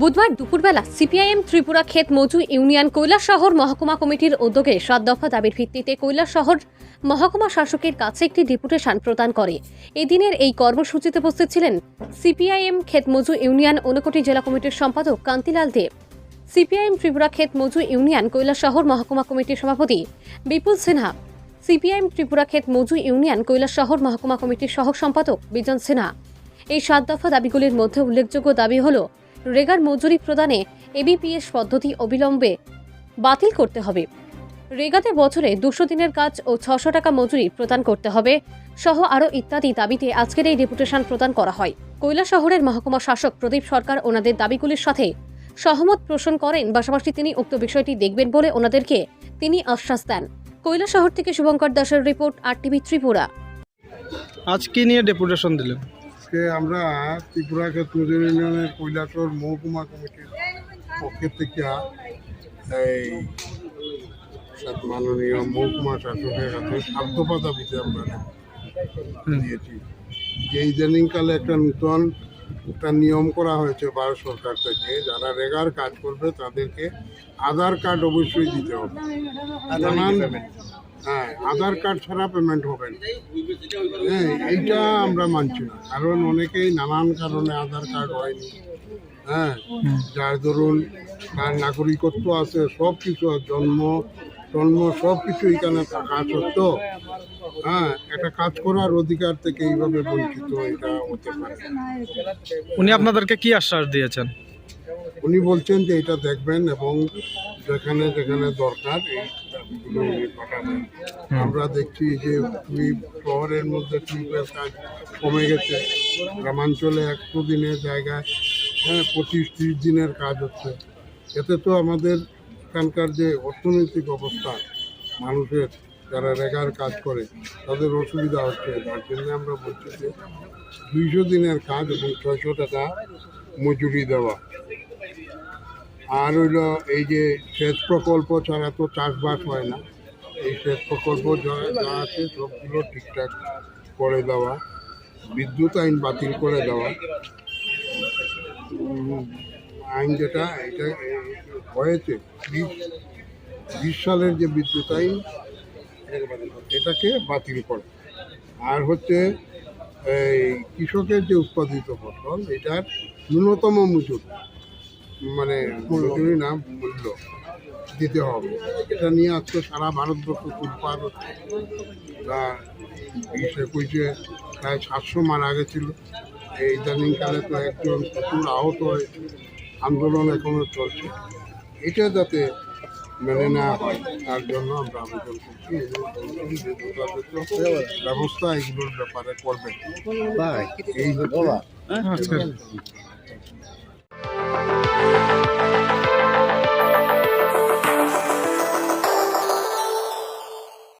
বুধবার দুপুরবেলা সিপিআইএম ত্রিপুরা ক্ষেত মজু ইউনিয়ন কৈলাসহর মহকুমা কমিটির উদ্যোগে সাত দফা দাবির ভিত্তিতে কৈলাসহর মহকুমা শাসকের কাছে একটি ডেপুটেশন প্রদান করে। এদিনের এই কর্মসূচিতে উপস্থিত ছিলেন সিপিআইএম ক্ষেত মজু ইউনিয়ন ঊনকোটি জেলা কমিটির সম্পাদক কান্তিলাল দেব সিপিআইএম ত্রিপুরা ক্ষেত মজু ইউনিয়ন কৈলাসহর মহকুমা কমিটির সভাপতি বিপুল সিনহা। সিপিআইএম ত্রিপুরা ক্ষেত মজু ইউনিয়ন কৈলাসহর মহকুমা কমিটির সহ সম্পাদক বিজন সিনহা। এই সাত দফা দাবিগুলির মধ্যে উল্লেখযোগ্য দাবি হল, রেগার মজুরি প্রদানে এবিপিএস পদ্ধতি অবিলম্বে বাতিল করতে হবে। রেগাতে বছরে দুশো দিনের কাজ ও ছশো টাকা মজুরি প্রদান করতে হবে সহ আরও ইত্যাদি দাবিতে আজকের এই ডেপুটেশন প্রদান করা হয়। কৈলা শহরের মহকুমা শাসক প্রদীপ সরকার ওনাদের দাবিগুলির সাথে সহমত পোষণ করেন, পাশাপাশি তিনি উক্ত বিষয়টি দেখবেন বলে ওনাদেরকে তিনি আশ্বাস দেন। কৈলা শহর থেকে শুভঙ্কর দাসের রিপোর্ট আর টিভি ত্রিপুরা। আজ কি নিয়ে ডেপুটেশন দিলেন? আজকে আমরা ত্রিপুরা ক্ষেত মজুর ইউনিয়নের কৈলাসর মহকুমা কমিটির পক্ষের থেকে এই মাননীয় মহকুমা শাসকের কাছে সাধ্যপা দাবিতে আমরা দিয়েছি। যে ইদানিংকালে একটা নূতন একটা নিয়ম করা হয়েছে ভারত সরকার থেকে যারা রেগার কাজ করবে তাদেরকে আধার কার্ড অবশ্যই দিতে হবে। হ্যাঁ আধার কার্ড ছাড়া পেমেন্ট হবে না। হ্যাঁ এইটা আমরা মানছি না। কারণ অনেকেই নানান কারণে আধার কার্ড হয়নি। হ্যাঁ যার ধরুন তার নাগরিকত্ব আছে সব কিছু জন্ম জন্ম সব কিছু এখানে থাকা সত্ত্বেও হ্যাঁ একটা কাজ করার অধিকার থেকে এইভাবে বঞ্চিত এটা হতে পারে। উনি আপনাদেরকে কি আশ্বাস দিয়েছেন? উনি বলছেন যে এটা দেখবেন এবং যেখানে যেখানে দরকার পাঠাবেন। আমরা দেখছি যে খুবই শহরের মধ্যে টিউবওয়েল কাজ কমে গেছে। গ্রামাঞ্চলে একশো দিনের জায়গায় হ্যাঁ পঁচিশ ত্রিশ দিনের কাজ হচ্ছে। এতে তো আমাদের এখানকার যে অর্থনৈতিক অবস্থা, মানুষের যারা রেগার কাজ করে, তাদের অসুবিধা হচ্ছে। তার জন্য আমরা বলছি যে দুইশো দিনের কাজ এবং ছয়শো টাকা মজুরি দেওয়া। আর হইল এই যে সেচ প্রকল্প ছাড়া তো চাষবাস হয় না। এই সেচ প্রকল্প যা আছে সবগুলো ঠিকঠাক করে দেওয়া, বিদ্যুৎ আইন বাতিল করে দেওয়া। আইন যেটা, এটা হয়েছে, বিশ সালের যে বিদ্যুৎ আইন, এটাকে বাতিল করে। আর হচ্ছে, এই কৃষকের যে উৎপাদিত ফসল, এটার ন্যূনতম মজুরি মানে মজুরি না, মূল্য দিতে হবে। এটা নিয়ে আজকে সারা ভারতবর্ষ উৎপাদ হচ্ছে তা বিশ একুশে প্রায় সাতশো মারা গেছিল এই ইদানিংকালে তো একজন প্রচুর আহত হয়েছে আন্দোলন এখনও চলছে। এটা যাতে মেনে নেওয়া হয় তার জন্য আমরা আবেদন করছি। ব্যবস্থা এগুলোর ব্যাপারে করবেন এই হচ্ছে আজকে।